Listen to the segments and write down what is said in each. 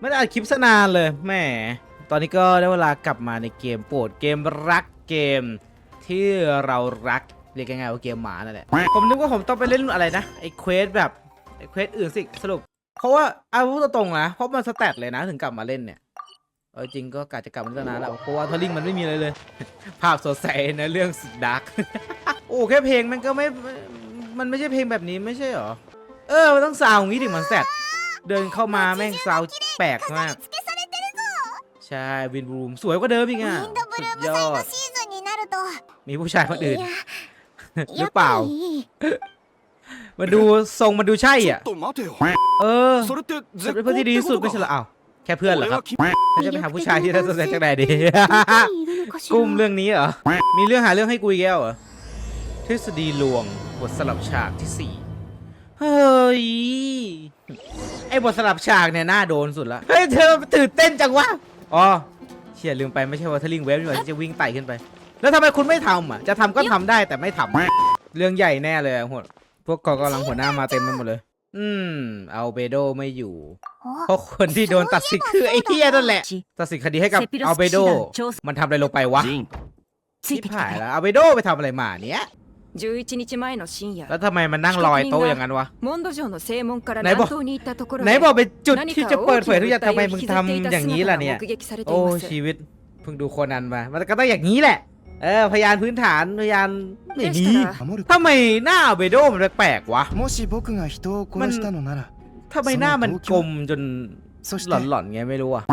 ไม่ได้อัดคลิปสนานเลยแหมตอนนี้ก็ได้เวลากลับมาในเกมโปรดเกมรักเกม ที่เรารักเรียกง่ายๆว่าเกมหมานั่นแหละผมนึกว่าผมต้องไปเล่นอะไรนะไอ้เควสแบบไอ้เควสอื่นสิสรุป เพราะว่าเอาพูดตรงๆนะเพราะมันสแตทเลยนะถึงกลับมาเล่นเนี่ยเออจริงก็กะจะกลับมาตนานแล้วเพราะว่าทอลิงมันไม่มีอะไรเลย ภาพสดใสนะเรื่องสุดดาร์กโอ้แค่เพลงมันก็ไม่มันไม่ใช่เพลงแบบนี้ไม่ใช่หรอเออมันต้องซาวอย่างนี้ถึงมันแซด เดินเข้ามาแม่งซาวแปลกมาก ใช่วินบลูมสวยกว่าเดิมอีกอะสุดยอดมีผู้ชายคนอื่นหรือเปล่า มาดูทรงมาดูใช่อะ เออเป็นเพื่อนที่ดีสุดไม่ใช่หรออ้าแค่เพื่อนเหรอครับฉันจะไปหาผู้ชายที่น่าสนใจจากไหนดีกุ้มเรื่องนี้เหรอ มีเรื่องหาเรื่องให้กุยแก้วเหรอ ทฤษฎีลวงบทสลับฉากที่สี่เฮ้ย ไอ้บทสลับฉากเนี่ยน่าโดนสุดละเฮ้ยเธอตื่นเต้นจังวะอ๋อเชี่ยลืมไปไม่ใช่วอเทอร์ลิงเวฟนี่หว่ที่จะวิ่งไต่ขึ้นไป แล้วทำไมคุณไม่ทำอะจะทำก็ทำได้แต่ไม่ทำเรื่องใหญ่แน่เลยหัวพวกกอกำลังหัวหน้ามาเต็มไปหมดเลย อืม เอาเบโดไม่อยู่เพราะคนที่โดนตัดสิทธิ์คือไอ้เฮียนั่นแหละ ตัดสิทธิ์คดีให้กับเอาเบโด มันทำอะไรลงไปวะที่ผ่านแล้วเอาเบโดไปทำอะไรมาเนี้ย 11日前の深夜 แล้วทำไมมันนั่งลอยโต๊ะอย่างนั้นวะ モンド城の正門から ไหนบอก 南東に行ったところ ไหน で บอกเป็นจุด 何 ที่ か จะเปิด 大 เผย き ทุกอย่าง な ทำไม 物 มึง 体を引きずってい ทำ た อย่างนี้ 姿 ล่ะ が เนี่ย 目撃されてい โอ้ ます ชีวิตเพิ่งดูโคนันมา มันก็ต้องอย่างนี้แหละ เออ พยานพื้นฐานพยานไม่ で ดี したら守る ทำไมหน้าอัลเบโดมันแปลกๆวะ もし僕が人を殺したのなら ทำไมหน้ามันกลมจน そし ห て ลอนๆไงไม่รู้อะ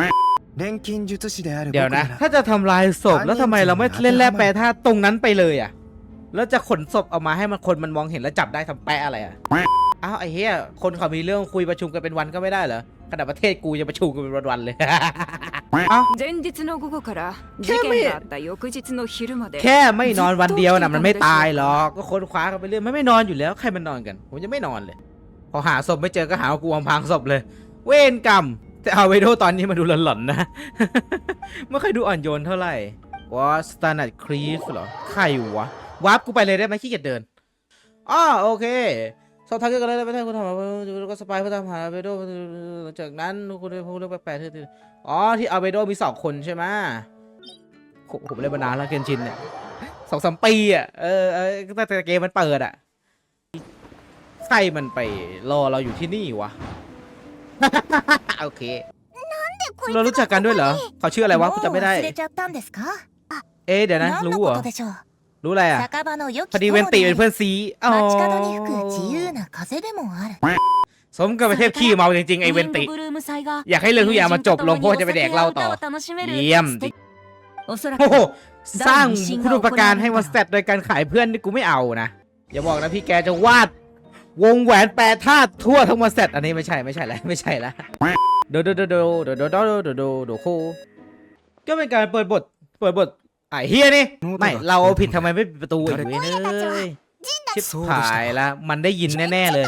錬金術師である เดี๋ยว 僕 นะ なら ถ้าจะทำลายศพแล้วทำไมเราไม่เล่นแร่แปรธาตุตรงนั้นไปเลยอะ แล้วจะขนศพเอามาให้มันคนมันมองเห็นแล้วจับได้ทำแปะอะไรอะอ้าวไอ้เหี้ยคนเขามีเรื่องคุยประชุมกันเป็นวันก็ไม่ได้เหรอขนาดประเทศกูยังประชุมกันเป็นวันๆเลย อ้าว 前日の午後から事件があった翌日の昼まで แค่ไม่นอนวันเดียวนะมันไม่ตายหรอกก็ค้นคว้ากันไปเรื่อยมันไม่นอนอยู่แล้วใครมันนอนกัน ผมยังไม่นอนเลย พอหาศพไม่เจอก็หาว่ากูอำพรางศพเลย เวรกรรม แต่เอาไวโดตอนนี้มาดูหลอนๆนะ ไม่ค่อยดูอ่อนโยนเท่าไหร่ว่าสตาร์นัดครีฟเหรอ ใครวะ วาร์ปกูไปเลยได้ไหมขี้เกียจเดินอ๋อโอเคสอบทางเกี่ยกับอะไรไม่ได้คุณทำแล้วก็สปายเพื่อตามหาเบโดหลัจากนั้นคุณได้พบเรื่องแปลกๆที่อ๋อที่อาเบโดมีสองคนใช่ไหมผมเล่นมานานแล้วเคนชินเนี่ยสองสามปีอะเออตั้งแต่เกมมันเปิดอะใครมันไปรอเราอยู่ที่นี่วะโอเคเรารู้จักกันด้วยเหรอเขาชื่ออะไรวะกูจำไม่ได้เอ๊เดี๋ยวนะรู้เหรอ รู้อะไรอ่ะ 酒場の良 พอ き ดีเวนตีเป็นเพื่อนซีอ๋อ 街角に吹く自由な風でもある สมกับประเทศขี้เมาจริงๆไอเวนติ ウィンドブルーム祭が อยากให้เรื่องทุกอย่างมาจบลงเพราะว่าจะไปแดกเหล้าต่อ お酒や歌を楽しめる เยี่ยม 素敵おそら โอ้โห く สร้างคุณอุปการให้มาสเตตโดยการขายเพื่อนนี่กูไม่เอานะ อย่าบอกนะพี่แกจะวาด วงแหวนแปรธาตุทั่วทั้งมาสเตตอันนี้ไม่ใช่ไม่ใช่แล้วไม่ใช่แล้วโดโดโดโดโดโดโดโดโดโดโดโคก็เป็นการเปิดบท เปิดบท ไอ้เฮียนี่ไม่เราเอาผิดทำไมไม่ปิดประตูอีกเว้ยเอ้ยชิบหายแล้วมันได้ยินแน่ๆเลย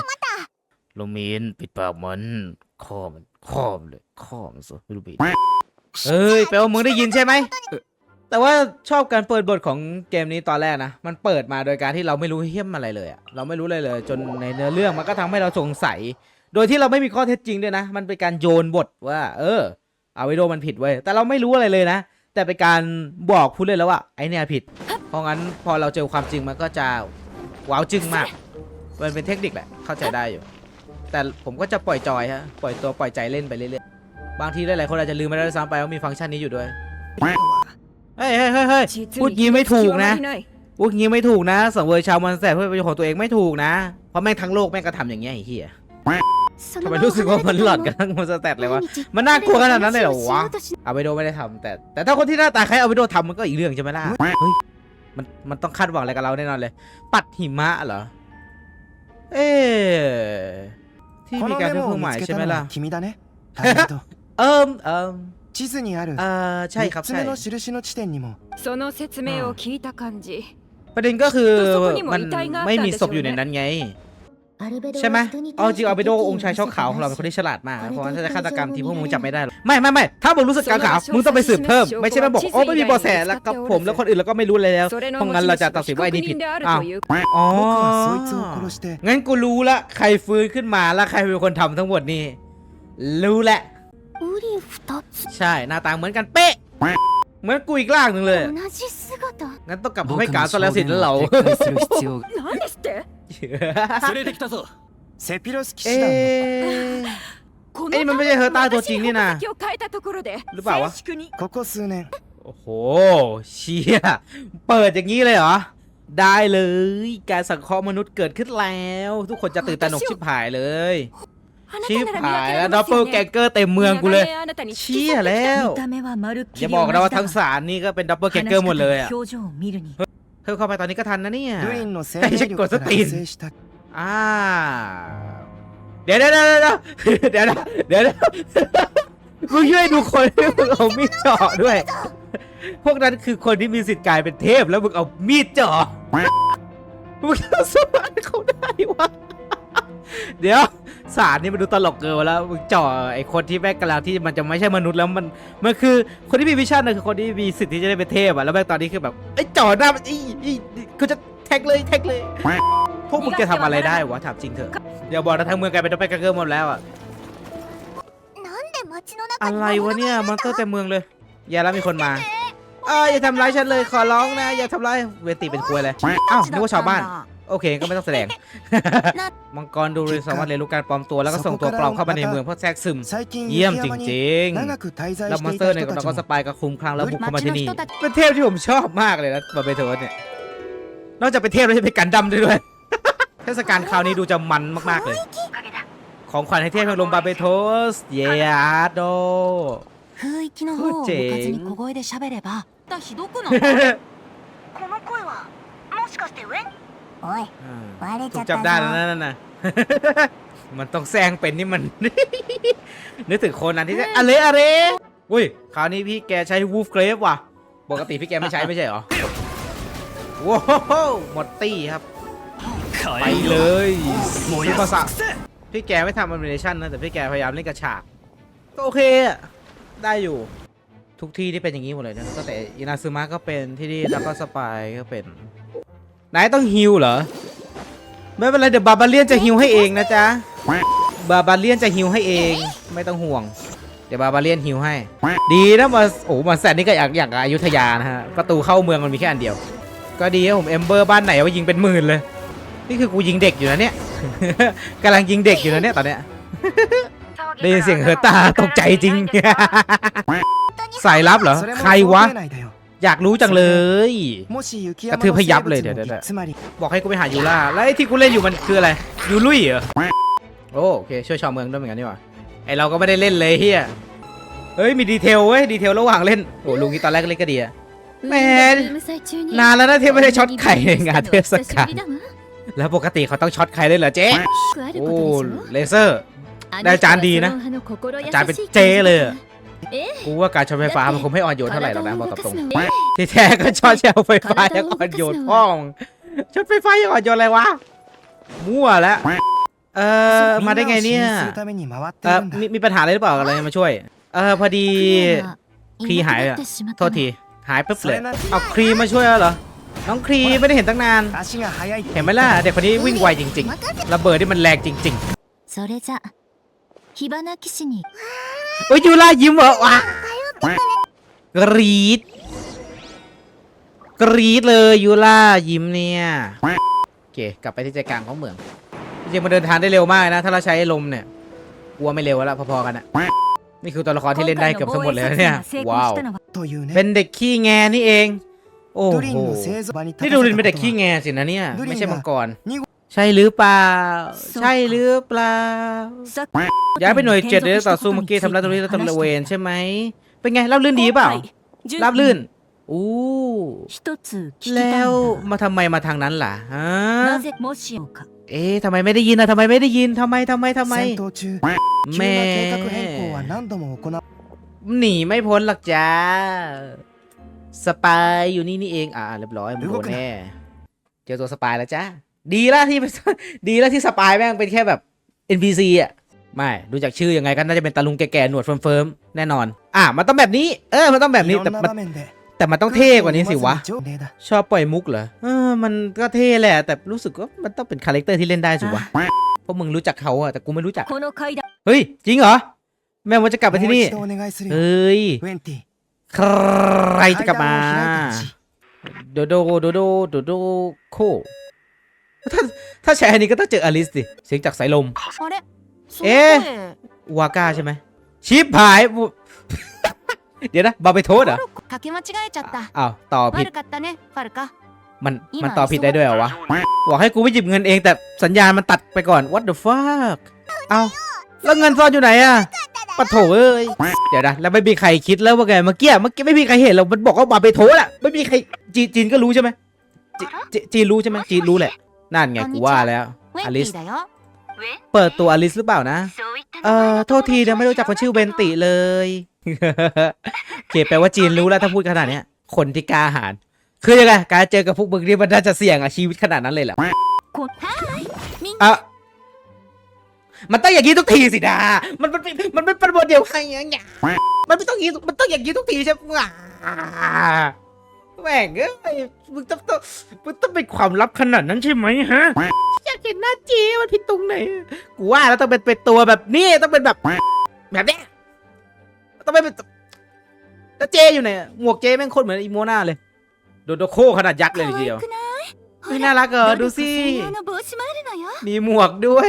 โลมินปิดปากมันคอมันคอมนเลยคอมันสิไม่รู้ปิดเอ้ยแปลว่ามึงได้ยินใช่ไหมแต่ว่าชอบการเปิดบทของเกมนี้ตอนแรกนะ มันเปิดมาโดยการที่เราไม่รู้เฮี้ยมอะไรเลยอะเราไม่รู้เลยเลย จนในเนื้อเรื่องมันก็ทำให้เราสงสัย โดยที่เราไม่มีข้อเท็จจริงด้วยนะ มันเป็นการโยนบทว่า เออเอาไวโดมันผิดเว้ยแต่เราไม่รู้อะไรเลยนะ แต่เป็นการบอกผู้เล่นแล้วว่าไอเนี่ยผิด เพราะงั้นพอเราเจอความจริงมันก็จะว้าวจึ้งมาก มันเป็นเทคนิคแหละ เข้าใจได้อยู่ แต่ผมก็จะปล่อยจอยฮะ ปล่อยตัวปล่อยใจเล่นไปเรื่อยๆ บางทีหลายๆคนอาจจะลืมไปแล้วซ้ำไปว่ามีฟังก์ชันนี้อยู่ด้วย เฮ้ยเฮ้ยเฮ้ยพูดงี้ไม่ถูกนะ พูดงี้ไม่ถูกนะสังเวยชาวมันแสบเพื่อประโยชน์ของตัวเองไม่ถูกนะ เพราะแม่งทั้งโลกแม่งกระทำอย่างเงี้ยไอเหี้ย ทำ の ไม 場を รู้สึกว่า 離れ มัน て หล か อน ら กัน も ทั้งมันสแตทเลยวะ 毎日 มันน่ากลัวขนาดนั้นเลยเหรอวะ 彼の話をしようとし เอาไปโดไม่ได้ทำแต่ แต่ถ้าคนที่หน้าตาคล้ายเอาไปโดทำมันก็อีกเรื่องใช่ไหมล่ะ เฮ้ย มันมันต้องคาดหวังอะไรกับเราแน่นอนเลย ปัดหิมะเหรอ เอ๊ะที่ こ มี の การ メ เพิ่ม モを เครื่องห 見 มาย つけ ใช่ไหม たの ล่ะ は君だねありがとう เอิมเอิม 地図にある เอ่อใช่ครับ 3つ ใช่ 目の印の地点にもその説明を聞いた感じ ประเด็นก็คือ そこにも มัน 遺体があったんでしょうね ไม่มีศพอยู่ในนั้นไง アルベドは ใช่ไหมเอาจริงเอาไปโดองค์ชายชอกขาวของเราเป็นคนที่ฉลาดมาก เพราะถ้าจะฆาตกรรมที่พวกมึงจับไม่ได้หรอก ไม่ไม่ไม่ถ้ามึงรู้สึกกางขาวมึงต้องไปสืบเพิ่ม ไม่ใช่มาบอกโอ้ไม่มีเบาะแสแล้วกับผมแล้วคนอื่นแล้วก็ไม่รู้เลยแล้วเพราะงั้นเราจะตัดสินว่าไอ้นี่ผิดอ้าวอ๋องั้นกูรู้ละใครฟื้นขึ้นมาแล้วใครเป็นคนทำทั้งหมดนี้รู้แหละใช่หน้าตาเหมือนกันเป๊ะเหมือนกูอีกล่างหนึ่งเลยงั้นต้องกลับไปให้การสลแล้วสิเรา を撤回する必要が何ですって連れてきたぞセピロス騎士 เอ๊ 団の ะ この เอ้ยมันไม่ใช่เฮอร์ต้าตัวจริงนี่นะ 私が矛先を変えたところでหรือเปล่าวะ 静粛にここ数年 โอ้โห เชี่ย เปิดอย่างนี้เลยเหรอ ได้เลย การสังเคราะห์มนุษย์เกิดขึ้นแล้ว ทุกคนจะตื่นตระหนกชิบหายเลย あな ชิ た บ なら見 หาย 分け แล้ว られ ดั ま บ す เบิล よ แก ね งเกอร์เต็มเมืองกูเลย 長年あなたに引き เชี่ย 添ってきた แล้ว 見た目はまるっき อย่า り บอก 同じ นะว่า だ ทั้ง が สารนี่ก็เป็นดับเบิลแกงเกอร์หมดเลยอ่ะ 表情を見るに เพิ่เข้าไปตอนนี้ก็ทันนะเนี่ยแต่ฉันกดสตีนอ่าเดี๋ยวเดี๋ยวเดี๋ยวเดี๋ยวเดี๋ยวกูช่วยดูคนที่มึงเอามีดเจาะด้วย พวกนั้นคือคนที่มีสิทธิ์กลายเป็นเทพแล้วมึงเอามีดเจาะมึงจะสู้อะไรเขาได้วะ เดี๋ยวสารนี่มันดูตลกเกินแล้วมึงจ่อไอ้คนที่แม่กกำลาที่มันจะไม่ใช่มนุษย์แล้วมันมันคือคนที่มีวิชั่นนะคือคนที่มีสิทธิ์ที่จะได้เป็นเทพอะแล้วแม่งตอนนี้คือแบบไอ้จ่อหน้ามันอีอีกูจะแท็กเลยแท็กเลยพวกมึงจะทำอะไรได้วะถามจริงเถอะเดี๋ยวบอกนะทางเมืองกลายเป็นต้องไปกระเกิลหมดแล้วอะอะไรวะเนี่ยมันก็แต่เมืองเลย อย่าแล้วมีคนมาเอออย่าทำร้ายฉันเลยขอร้องนะ อย่าทำร้ายเวทีเป็นควยเลยอ้าวนึกว่าชาวบ้าน โอเคก็ไม่ต้องแสดง มังกรดูรีสามารถเรียนรู้การปลอมตัวแล้วก็ส่งตัวปลอมเข้ามาในเมืองเพื่อแทรกซึม 最近 เยี่ยมจ 雪山に ริง 長く滞在 ๆแล้ว し มอน て ส い เตอร์ た เนี่ย 人た แล้ว ち ก็ส も ปายกับคุมคลังแล้วบุกเข้ามา 街 ที่ の นี่ 人たち เป็นเทพที่ผมชอบมากเลยนะบาเบโทสเนี่ย นอกจากเป็นเทพแล้วยังเป็นกันดั้มด้วยด้วย เทศกาลคราวนี้ดูจะมันมากๆเลย ของขวัญให้เทพแห่งลมบาเบโทส เยอาโด 雰囲気の方を向かずに小声で喋ればひどくないこの声はもしかしてウェン おい อ่า バレ ถู ちゃ ก った จับได้แล้ว ぞ นะนั่นน่ะ มันต้องแซงเป็นนี่มัน นึกถึงโคนนั้นที่จะอะไรอะไรอุ้ย คราวนี้พี่แกใช้วูฟเกรฟว่ะ ปกติพี่แกไม่ใช้ไม่ใช่เหรอ ว้าวหมดตี้ครับ ไปเลยซุปเปอร์สะพี่แกไม่ทำแอนิเมชันนะ แต่พี่แกพยายามเล่นกระฉาก ก็โอเคอะได้อยู่ ทุกที่ที่เป็นอย่างนี้หมดเลยนะตั้งแต่อินาซึมะก็เป็นที่นี่แล้วก็สปายก็เป็น นายต้องฮิวเหรอ ไม่เป็นไรเดี๋ยวบาบาเลียนจะฮิวให้เองนะจ๊ะ บาบาเลียนจะฮิวให้เอง ไม่ต้องห่วง เดี๋ยวบาบาเลียนฮิวให้ ดีนะมาโอ้มาแซดนี่ก็อยากอยากอยุธยานะฮะ ประตูเข้าเมืองมันมีแค่อันเดียว ก็ดีนะผมเอมเบอร์บ้านไหนว่ายิงเป็นหมื่นเลย นี่คือกูยิงเด็กอยู่นะเนี่ยกำลังยิงเด็กอยู่นะเนี่ยตอนเนี้ยได้ยินเสียงเฮอตาตกใจจริง สายลับเหรอ ใครวะ อยากรู้จังเลยกระทืบพยับเลยเดี๋ยวเดี๋ยวบอกให้กูไปหายูล่าแล้วไอ้ที่กูเล่นอยู่มันคืออะไรยูลุยเหรอโอเคช่วยชาวเมืองด้วยเหมือนกันนี่ว่าไอเราก็ไม่ได้เล่นเลยเฮียเฮ้ยมีดีเทลเว้ยดีเทลระหว่างเล่นโอ้ลุงนี่ตอนแรกเล่นก็ดีอะแมนานแล้วนะที่ไม่ได้ช็อตไข่ในงานเทศกาลแล้วปกติเขาต้องช็อตไขไเลยเหรอเจ๊โอ้เลเซอร์ได้จานดีนะจานเป็นเจ๊เลย กูว่าการช็อตไฟฟ้ามันคงไม่อ่อนโยนเท่าไหร่หรอกนะบอกตรงๆที่แท้ก็ช็อตเชลไฟฟ้ายังอ่อนโยนพ่องช็อตไฟฟ้ายังอ่อนโยนอะไรวะมั่วแล้วเออมาได้ไงเนี่ยเออมีมีปัญหาอะไรหรือเปล่าอะไรมาช่วย เออพอดีครีหายอะโทษทีหายปุ๊บเลยเอาครีมาช่วยแล้วเหรอน้องครีไม่ได้เห็นตั้งนาน เห็นไหมล่ะเด็กคนนี้วิ่งไวจริง ๆ ระเบิดที่มันแรงจริง ๆ โอ้ยยูล่ายิ้มเหรอวะกรีดกรีดเลยยูล่ายิ้มเนี่ยโอเคกลับไปที่ใจกลางของเมืองจริงมันเดินทางได้เร็วมากนะ ถ้าเราใช้ลมเนี่ยกลัวไม่เร็วแล้วพอๆกันอะนี่คือตัวละครที่เล่นได้เกือบทั้งหมดเลยเนี่ยว้าวเป็นเด็กขี้แงนี่เองโอ้โหนี่ดูรินเป็นเด็กขี้แงสินะเนี่ยไม่ใช่มังกร ใช่หรือเปล่า ใช่หรือเปล่า ย้ายไปหน่วยเจ็ดเดี๋ต่อสู้เมื่อกี้ทำรัตรงนี้แล้วทระเวนใช่ไหม เป็นไงรับลื่นดีเปล่ารับลื่นอู้แล้วมาทำไมมาทางนั้นล่ะฮะเอ๊ะทำไมไม่ได้ยินอะทำไมไม่ได้ยินทำไมทำไมทำไมแม่หนีไม่พ้นหรอกจ้าสปายอยู่นี่นี่เองอ่าเรียบร้อยมันโดนแน่เจอตัวสปายแล้วจ้า ดีแล้วที่ ดีแล้วที่สปายแม่งเป็นแค่แบบ NPC อะไม่ดูจากชื่อยังไงก็น่าจะเป็นตาลุงแก่ๆหนวดเฟิร์มๆแน่นอน อะมันต้องแบบนี้ เออ มันต้องแบบนี้แต่มันแต่มันต้องเท่กว่านี้สิวะ ชอบปล่อยมุกเหรอเออมันก็เท่แหละ แต่รู้สึกว่ามันต้องเป็นคาแรคเตอร์ที่เล่นได้สิวะพวกมึงรู้จักเขาอะแต่กูไม่รู้จัก เฮ้ย จริงเหรอ แม่ว่าจะกลับไปที่นี่ เฮ้ย ใครจะกลับมา โดโดโดโดโดโดโค ถ้าถ้าใช้อันนี้ก็ต้องเจออลิสสิเสียงจากสายลม あれそのえ声วาก้าใช่ไหมชิปหาย เดี๋ยวนะบาไปโทษเหรอ かけ間違えちゃった อ้าวต่อผิด 悪かったねファルカ มันมันต่อผิดได้ด้วยเหรอวะ บอกให้กูไปหยิบเงินเองแต่สัญญาณมันตัดไปก่อน what the fuck เอาแล้วเงินซ่อนอยู่ไหนอะปะโถเอ้ย เดี๋ยวนะ แล้วไม่มีใครคิดแล้วว่าไงเมื่อกี้เมื่อกี้ไม่มีใครเห็นหรอกมันบอกว่าบาไปโถแหละไม่มีใครจีจีนก็รู้ใช่ไหมจีจีจีนรู้ใช่ไหมจีนรู้แหละ นั่นไงกูว่าแล้วอลิสเปิดตัวอลิสหรือเปล่านะ เอ่อ โทษทีนะไม่รู้จักคนชื่อเวนติเลยเขียแปลว่าจีนรู้แล้วถ้าพูดขนาดเนี้ย คนที่กล้าหาญคือยังไงการเจอกับพวกมึงนี่มันน่าจะเสี่ยงอะชีวิตขนาดนั้นเลยแหลออะมันต้องอย่างนี้ทุกทีสิดา มันมันมันเป็นประบวนเดียวกันงเงี้ยมันไม่ต้องอย่างนี้มันต้องอย่างนี้ทุกทีใช่ไหม แม่งเอ้ยมึงต้องต้องมึงต้องเป็นความลับขนาดนั้นใช่ไหมฮะ อยากเห็นหน้าเจมันผิดตรงไหน กูว่าแล้วต้องเป็นเป็นตัวแบบนี้ต้องเป็นแบบ แบบเนี้ยต้องเป็นแล้วเจอยู่ไหนอะหมวกเจแม่งโคตรเหมือนอีโมนาเลย โดโดโคขนาดยักษ์เลยทีเดียว 可愛くない เฮ้ยน่ารักเหรอดูสิ 専用の帽子もあるのよ มีหมวกด้วย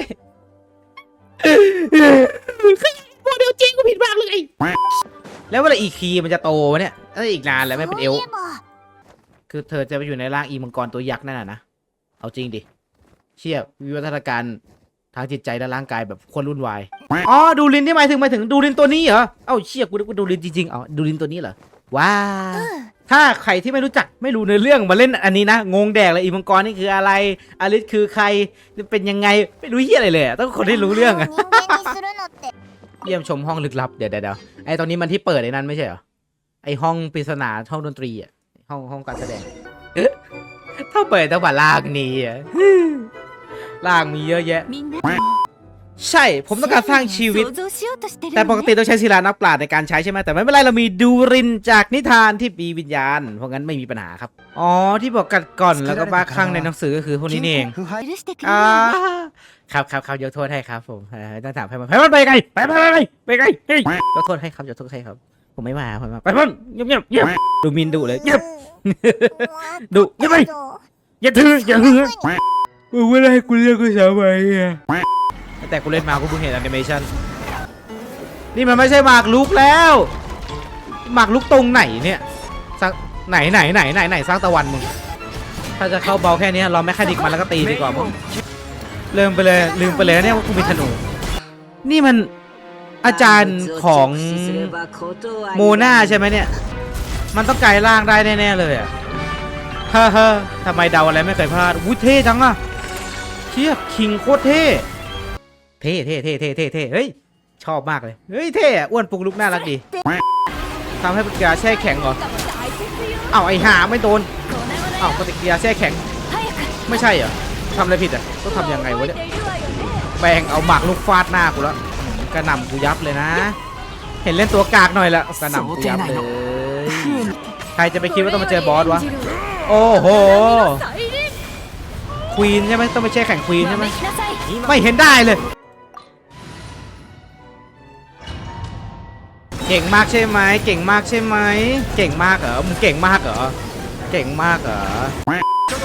โมเดลจริงกูผิดมากเลย แล้วเวลาอีคีมันจะโตวะเนี่ยเอ้ยอีกนานแล้วไม่เป็นเอล そういえば ือเธอจะไปอยู่ในร่างอีมังกรตัวยักษ์นั่นน่ะนะ เอาจริงดิ เชี่ยวิวัฒนาการทางจิตใจและร่างกายแบบคนรุ่นวาย อ๋อ ดูลินที่หมายถึงหมายถึงดูลินตัวนี้เหรอ เอ้าเชี่ยกูดูลินจริงๆเอาดูลินตัวนี้เหรอ ว้า ถ้าใครที่ไม่รู้จักไม่รู้ในเรื่องมาเล่นอันนี้นะ งงแดกเลยอีมังกรนี่คืออะไร อลิสคือใคร เป็นยังไง ไม่รู้เฮียอะไรเลย ต้องคนที่รู้เรื่องอะเยี่ยมชมห้องลึกลับ เดี๋ยวเดี๋ยวไอตอนนี้มันที่เปิดไอ้นั้นไม่ใช่เหรอ ไอห้องปริศนาห้องดนตรีอะ ห้องห้องการแสดงเถ้าเปิดต้องมาลากนี้อะลากมีเยอะแยะ ใช่ผมต้องการสร้างชีวิต แต่ปกติต้องใช้ศิลานักปราชญ์ในการใช้ใช่ไหมแต่ไม่เป็นไรเรามีดูรินจากนิทานที่ปีวิญญาณ เพราะงั้นไม่มีปัญหาครับ อ๋อที่บอกกัดก่อนแล้วก็บ้าคลั่งในหนังสือก็คือพวกนี้เองครับครับครับยกโทษให้ครับผมต้องถามไห้มันให้มันไปไงไปไปไปไปไงยกโทษให้ครับยกโทษให้ครับ ผมไม่มาผมมาไปมันเงียบเงียบเงียบดูมินดูเลยเงียบ ดุเงียบไปอย่าถืออย่าหือมึงไม่ได้ให้กูเรียกกูสามัยอะแต่กูเล่นมากูเพิ่งเห็นแอนิเมชันนี่มันไม่ใช่หมากลุกแล้วหมากลุกตรงไหนเนี่ยสักไหนไหนไหนไหนไหนสร้างตะวันมึง ถ้าจะเข้าเบาแค่นี้เราไม่แค่ดิกมันแล้วก็ตีดีกว่ามึงลืมไปเลยลืมไปเลยนะเนี่ยว่ากูมีธนูนี่มันอาจารย์ของโมนาใช่ไหมเนี่ย มันต้องไกลายร่างได้แน่ๆเลยอะฮ่าฮ่าทำไมเดาอะไรไม่เคยพลาดอุ้ยเท่จังอะเชี่ยคิงโคตรเท่เท่เท่เท่เท่เท่เท่เฮ้ยชอบมากเลยเฮ้ยเท่อะอ้วนปุกลุกน่ารักดีทำให้ปฏิกิริยาแช่แข็งเหรอเอ้าไอ้ห่าไม่โดนเอ้าปฏิกิริยาแช่แข็ง ไม่ใช่เหรอทำอะไรผิดอะต้องทำยังไงวะเนี่ยแบงเอาหมากลูกฟาดหน้ากูแล้วกระหน่ำกูยับเลยนะ เห็นเล่นตัวกากหน่อยละกระหน่ำกูยเลยใครจะไปคิดว่าต้องมาเจอบอสวะ โอ้โห ควีนใช่ไหมต้องไปแช่แข่งควีนใช่ไหมไม่เห็นได้เลย เก่งมากใช่ไหม เก่งมากใช่ไหม เก่งมากเหรอ มึงเก่งมากเหรอ เก่งมากเหรอ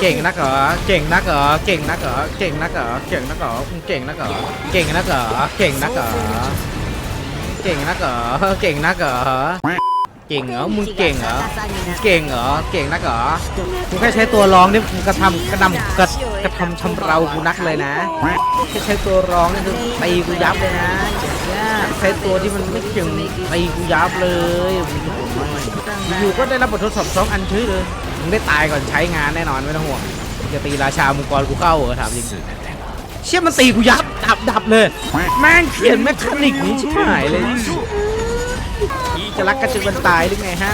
เก่งนักเหรอ เก่งนักเหรอ เก่งนักเหรอ เก่งนักเหรอ เก่งนักเหรอ เก่งนักเหรอ เก่งนักเหรอ เก่งนักเหรอ เก่งนักเหรอ เก่งนักเหรอ เก่งเหรอ มึงเก่งเหรอ เก่งเหรอ เก่งนักเหรอกูแค่ใช้ตัวร้องนี่กูกระทำกระนำกระกระทำชำเรากูนักเลยนะแค่ใช้ตัวร้องนี่คือตีกูยับเลยนะใช้ตัวที่มันไม่เก่งตีกูยับเลยอยู่ก็ได้รับบททดสอบสองอันเฉยเลย มึงได้ตายก่อนใช้งานแน่นอนไม่ต้องห่วง จะตีราชามังกรกูเข้าเหรอถามจริง เชี่ยมันตีกูยับดับดับเลยแม่งเขียนแมคานิกนี้ชิบหายเลยจะรักกันจนวันตายหรือไงฮะ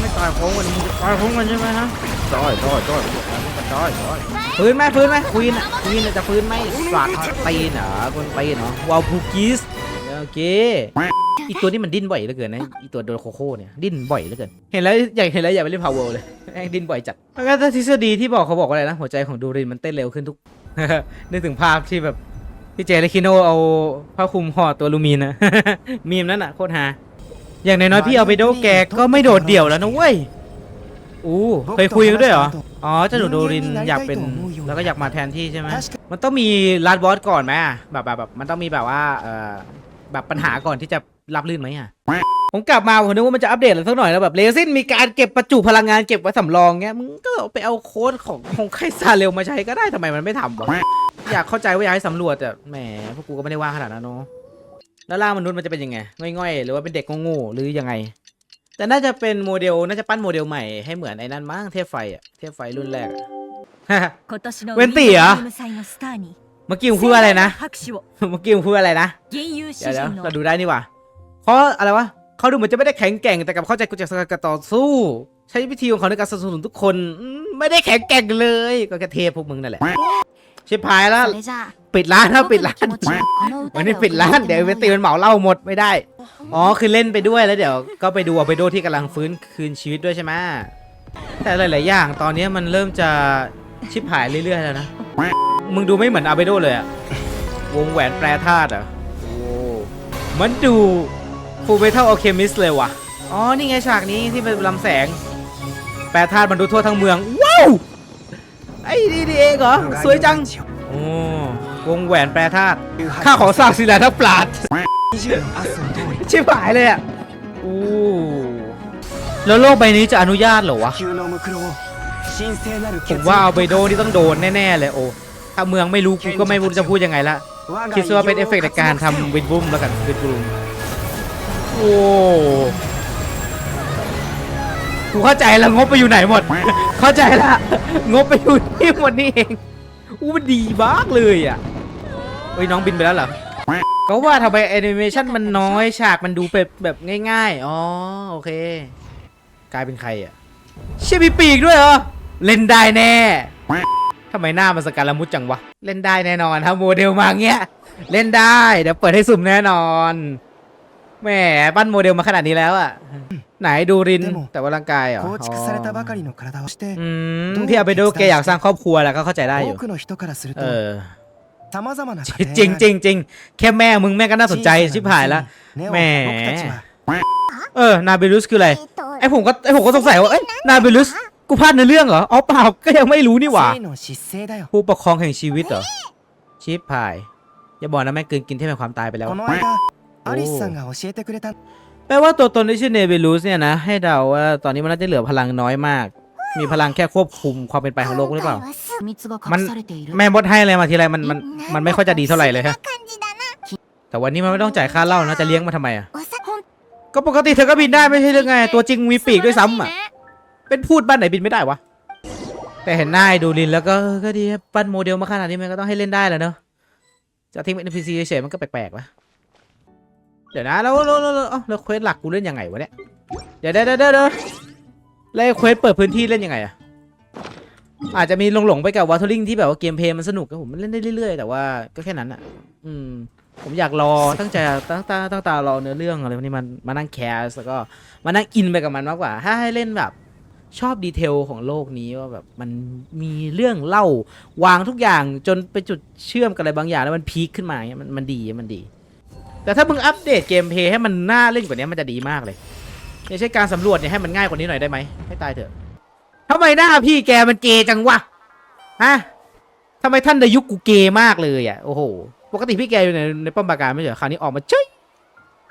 ไม่ต่อยโค้งกันมึงจะต่อยโค้งกันใช่ไหมฮะต่อยต่อยต่อยต่อยต่อยฟื้นไหมฟื้นไหมควีนอะควีนจะฟื้นไหมสาดตีนเหรอคนตีนเหรอวาวพูกิสโอเคอีตัวนี้มันดิ้นบ่อยเหลือเกินนะอีตัวโดโคโค่เนี่ยดิ้นบ่อยเหลือเกินเห็นแล้วอยากเห็นแล้วอยากไปเล่นพาวเวอร์เลยแม่งดิ้นบ่อยจัดแล้วก็ทฤษฎีที่บอกเขาบอกว่าอะไรนะหัวใจของดูรินมันเต้นเร็วขึ้นทุก นึกถึงภาพที่แบบพี่เจและคิโนเอาผ้าคลุมห่อตัวลูมีนนะ มีมนั้นอะโคตรฮาอย่างน้อยๆพี่เอาไปโดแกก็ไม่โดดเดี่ยวแล้วนะเว้ยอู้เคยคุยกันด้วยเหรอ อ๋อเจ้าหนูโดรินอยากเป็นแล้วก็อยากมาแทนที่ใช่ไหม確かมันต้องมีลัดบอสก่อนไหมอะแบบแบบแบบมันต้องมีแบบว่าเออแบบปัญหาก่อนที่จะ รับลื่นไหมอะ ผมกลับมาผมนึกว่ามันจะอัปเดตอะไรสักหน่อยแล้วแบบเลซินมีการเก็บประจุพลังงานเก็บไว้สำรองเงี้ยมึงก็ไปเอาโค้ดของของใครซาเร็วมาใช้ก็ได้ทำไมมันไม่ทำวะอยากเข้าใจว่าอยากให้สำรวจแต่แหมพวกกูก็ไม่ได้ว่างขนาดนั้นเนาะแล้วล่างมนุษย์มันจะเป็นยังไงง่อยๆ หรือว่าเป็นเด็กโง่ๆหรือยังไง แต่น่าจะเป็นโมเดลน่าจะปั้นโมเดลใหม่ให้เหมือนไอ้นั่นมั้งเทพไฟอะเทพไฟรุ่นแรกเวนตี้เหรอเมื่อกี้มึงพูดอะไรนะเมื่อกี้มึงพูดอะไรนะเดี๋ยวเราดูได้นี่ว่า เขาอะไรวะเขาดูเหมือนจะไม่ได้แข็งแกร่งแต่กลับเข้าใจกุญแจสกัดการต่อสู้ ใช้วิธีของเขาในการสนับสนุนทุกคนอืมไม่ได้แข็งแกร่งเลย ก็แค่เทพพวกมึงนั่นแหละ ชิบหายแล้ว それじゃあ ปิดร้านครับปิด 僕の ร้า 気 น 持ちはこの วัน 歌 นี้ で ปิดร้าน 送 เดี๋ยว って เว も ตี ら มันเหมาเหล้าหมดไม่ได้ อ๋อคือเล่นไปด้วยแล้วเดี๋ยวก็ไปดูอเบโดที่กำลังฟื้นคืนชีวิตด้วยใช่ไหมแต่หลาย ๆ อย่างตอนนี้มันเริ่มจะชิบหายเรื่อย ๆ แล้วนะ มึงดูไม่เหมือนอาเบโดเลยอะวงแหวนแปรธาตุอะโอ้มันดู ฟูเมทัลโอเคมิสเลยว่ะ อ๋อ นี่ไงฉากนี้ที่เป็นลำแสง แปรธาตุบรรทุทั่วทั้งเมือง ว้าว ไอ้ดีดีเองเหรอ สวยจัง โอ้วงแหวนแปรธาตุข้าขอสร้างศิลาทับปลาด ชิบหายเลยอะโอู้แล้วโลกใบนี้จะอนุญาตเหรอวะ ผมว่าเอาไปโดนี่ต้องโดนแน่ๆเลยโอ้ถ้าเมืองไม่รู้กูก็ไม่รู้จะพูดยังไงละ คิดว่าเป็นเอฟเฟกต์ในการทำวินบุ้มแล้วกันวินบุ้ โอ้กูเข้าใจแล้วงบไปอยู่ไหนหมด เข้าใจละงบไปอยู่ที่หมดนี่เองอู้มันดีมากเลยอะเฮ้ยน้องบินไปแล้วเหรอก็ว่าทำไมแอนิเมชันมันน้อยฉากมันดูแบบแบบง่ายๆ อ๋อโอเค กลายเป็นใครอะ เชี่ยมีปีกด้วยเหรอ เล่นได้แน่ทำไมหน้ามันสการละมุดจังวะ เล่นได้แน่นอนถ้าโมเดลมาเงี้ย เล่นได้ เดี๋ยวเปิดให้สุ่มแน่นอน แหมปั้นโมเดลมาขนาดนี้แล้วอะ ไหนดูรินแต่ว่าร่างกายเหรอทุกที่เอาไปดูแกอยากสร้างครอบครัวแล้วก็เข้าใจได้อยู่เออจริงจริงจริงแค่แม่มึงแม่ก็น่าสนใจชิบหายแล้วแม่เออนาเบลุสคืออะไรไอผมก็ไอผมก็สงสัยว่าเอ้ยนาเบลุสกูพลาดในเรื่องเหรออ๋อเปล่าก็ยังไม่รู้นี่หว่าผู้ปกครองแห่งชีวิตเหรอชิบหายอย่าบอกนะแม่กินกินที่แม่ความตายไปแล้ว この間アリスさんが教えてくれた แปลว่าตัวตนที่ชื่อเนเบลุสเนี่ยนะ ให้เดาว่าตอนนี้มันน่าจะเหลือพลังน้อยมาก มีพลังแค่ควบคุมความเป็นไปของโลกหรือเปล่า 秘密がมัน 隠されている แม่มดให้อะไรมาทีไรมันมันมันไม่ค่อยจะดีเท่าไหร่เลยฮะ แต่วันนี้มันไม่ต้องจ่ายค่าเหล้านะ จะเลี้ยงมาทำไมอ่ะ ก็ปกติเธอก็บินได้ไม่ใช่หรือไง ตัวจริงมีปีกด้วยซ้ำอ่ะ เป็นพูดบ้านไหนบินไม่ได้วะ แต่เห็นหน้าไอ้ดูลินแล้วก็เออก็ดีครับปั้นโมเดลมาขนาดนี้มันก็ต้องให้เล่นได้แหล้วเนอะจะทิ้งเป็น NPC เฉยๆมันก็แปลกๆวะ เดี๋ยวนะแล้วแล้วแล้วแล้วเอ้าแล้วเควสหลักกูเล่นยังไงวะเนี่ยเดี๋ยวเดี๋ยวเดี๋ยวเดี๋ยวแล้วไอ้เควสเปิดพื้นที่เล่นยังไงอะอาจจะมีหลงๆไปกับวอเทอริงที่แบบว่าเกมเพลย์มันสนุกครับผมมันเล่นได้เรื่อยๆ แต่ว่าก็แค่นั้นอะอืม ผมอยากรอตั้งใจตั้งตาตั้งตารอเนื้อเรื่องอะไรพวกนี้มันมานั่งแคสแล้วก็มานั่งอินไปกับมันมากกว่า ถ้าให้เล่นแบบ ชอบดีเทลของโลกนี้ว่าแบบมันมีเรื่องเล่าวางทุกอย่างจนไปจุดเชื่อมกับอะไรบางอย่างแล้วมันพีคขึ้นมาเงี้ยมันมันดีมันดี แต่ถ้ามึงอัปเดตเกมเพย์ให้มันน่าเล่นกว่านี้มันจะดีมากเลยอย่างเช่นการสำรวจเนี่ยให้มันง่ายกว่านี้หน่อยได้ไหมให้ตายเถอะทำไมหน้าพี่แกมันเกย์จังวะฮะทำไมท่านดายุคกูเกย์มากเลยอะโอ้โหปกติพี่แกอยู่ในในป้อมปราการไม่ใช่เหรอคราวนี้ออกมาเฉย